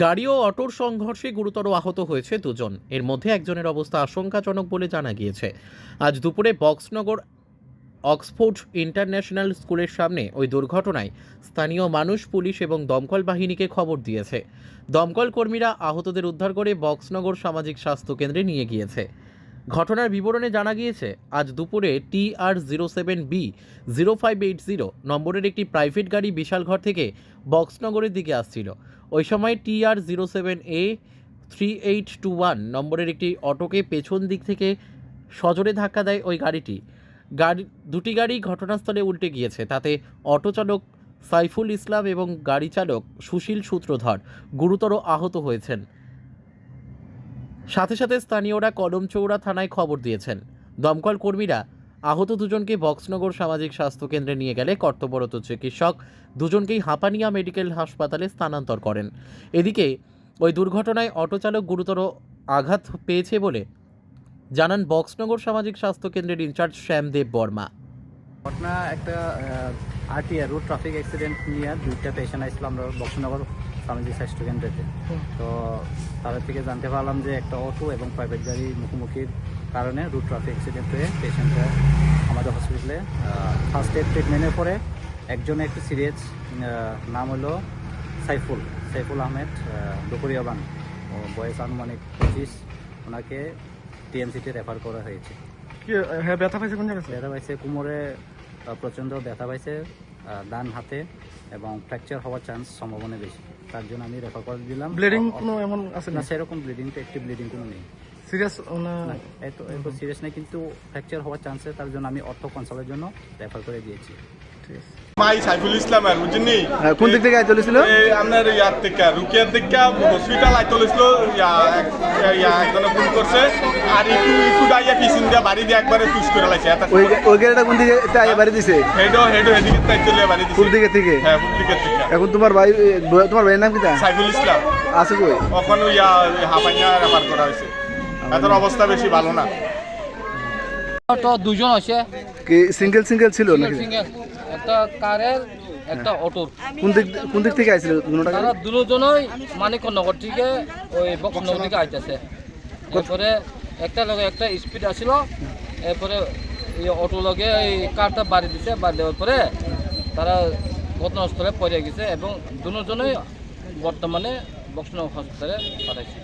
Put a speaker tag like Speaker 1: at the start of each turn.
Speaker 1: গাড়ি ও অটোর সংঘর্ষে গুরুতর আহত হয়েছে দুজন। এর মধ্যে একজনের অবস্থা আশঙ্কাজনক বলে জানা গিয়েছে। আজ দুপুরে বক্সনগর অক্সফোর্ড ইন্টারন্যাশনাল স্কুলের সামনে ওই দুর্ঘটনায় স্থানীয় মানুষ, পুলিশ এবং দমকল বাহিনীকে খবর দিয়েছে। দমকল কর্মীরা আহতদের উদ্ধার করে বক্সনগর সামাজিক স্বাস্থ্য কেন্দ্রে নিয়ে গিয়েছে। ঘটনার বিবরণে জানা গিয়েছে, আজ দুপুরে T R zero seven B zero five eight zero নম্বরের একটি প্রাইভেট গাড়ি বিশালঘর থেকে বক্সনগরের দিকে আসছিল। ওই সময় T R zero seven A three eight two one নম্বরের একটি অটোকে পেছন দিক থেকে সজোরে ধাক্কা দেয় ওই গাড়িটি। গাড়ি, দুটি গাড়ি ঘটনাস্থলে উল্টে গিয়েছে, তাতে অটো চালক সাইফুল ইসলাম এবং গাড়ি চালক সুশীল সূত্রধর গুরুতর আহত হয়েছেন। সাথে সাথে স্থানীয়রা কদমচৌড়া থানায় খবর দিয়েছেন। দমকল কর্মীরা আহত দুজনকে বক্সনগর সামাজিক স্বাস্থ্য কেন্দ্রে নিয়ে গেলে কর্তব্যরত চিকিৎসক দুজনকেই হাঁপানিয়া মেডিকেল হাসপাতালে স্থানান্তর করেন। এদিকে ওই দুর্ঘটনায় অটো চালক গুরুতর আঘাত পেয়েছে বলে জানান বক্সনগর সামাজিক স্বাস্থ্য কেন্দ্রের ইনচার্জ শ্যামদেব বর্মা।
Speaker 2: ঘটনা একটা আরটিআর রোড ট্রাফিক অ্যাক্সিডেন্ট নিয়ে দুইটা পেশেন্ট আসছিল আমরা বক্সনগর সামাজিক স্বাস্থ্য কেন্দ্রেতে তো তাদের থেকে জানতে পারলাম যে একটা অটো এবং প্রাইভেট গাড়ি মুখোমুখির কারণে রুট ট্রাফিক অ্যাক্সিডেন্ট হয়ে পেশেন্টরা আমাদের হসপিটালে ফার্স্ট এড ট্রিটমেন্টের পরে একজনে একটু সিরিয়াস নাম হলো সাইফুল সাইফুল আহমেদ দুপুরিয়াবান। বয়স আনুমানিক পঁচিশ। ওনাকে টিএমসিতে রেফার করা হয়েছে।
Speaker 3: হ্যাঁ ব্যথা পাইছে কোন জায়গায়
Speaker 2: ব্যথা পাইছে কোমরে প্রচণ্ড ব্যথা পাইছে ডান হাতে এবং ফ্র্যাকচার হওয়ার চান্স সম্ভাবনা বেশি। তার জন্য আমি রেফার করে দিলাম।
Speaker 3: ব্লিডিং কোনো এমন আছে
Speaker 2: না সেরকম ব্লিডিং তো একটি ব্লিডিং কোনো নেই।
Speaker 3: সিরিয়াস না?
Speaker 2: এত এত সিরিয়াস নেই কিন্তু ফ্র্যাকচার হওয়ার চান্সে তার জন্য আমি অর্থ কনসালের জন্য রেফার করে দিয়েছি।
Speaker 4: মাই সাইফুল ইসলাম আর বুঝিনি
Speaker 5: হ্যাঁ, কোন দিক থেকে
Speaker 4: আপনার ইয়ার থেকে রুকিয়ার থেকে হসপিটাল আইতে লইছিল এক- একজনে ফোন করছে আর একটু একটু ডাইয়া পিছন দিয়া বাড়ি দিয়ে একবারে চুজ করে লাইছে
Speaker 5: ওই ওই কোন দিকে তে আয় বাড়ি দিছে?
Speaker 4: হেডো হেডো এদিকে তাই চলে বাড়ি দিছে।
Speaker 5: কোন দিকে থেকে?
Speaker 4: হ্যাঁ কোন দিকে থেকে।
Speaker 5: এখন তোমার ভাই তোমার ভাইয়ের নাম কি
Speaker 4: সাইফুল ইসলাম।
Speaker 5: আছে কই?
Speaker 4: ওখানে ইয়া হাফাইয়া করা হয়েছে। অবস্থা বেশি ভালো না।
Speaker 6: তো দুজন
Speaker 5: কি সিঙ্গেল সিঙ্গেল ছিল নাকি?
Speaker 6: সিঙ্গেল একটা কারের একটা অটোর।
Speaker 5: কোন দিক কোন দিক থেকে আইছিল
Speaker 6: তারা দুজনই মানিকনগর থেকে ওই বক্সনগর থেকে আইতেছে এরপরে একটা লগে একটা স্পিড আসছিল এরপরে এই অটো লগে এই কারটা বাড়ি দিছে বাড়ি দেওয়ার পরে তারা ঘটনাস্থলে পড়ে গেছে এবং দুজনই বর্তমানে বক্সনগর হসপিটালে পাঠাইছে।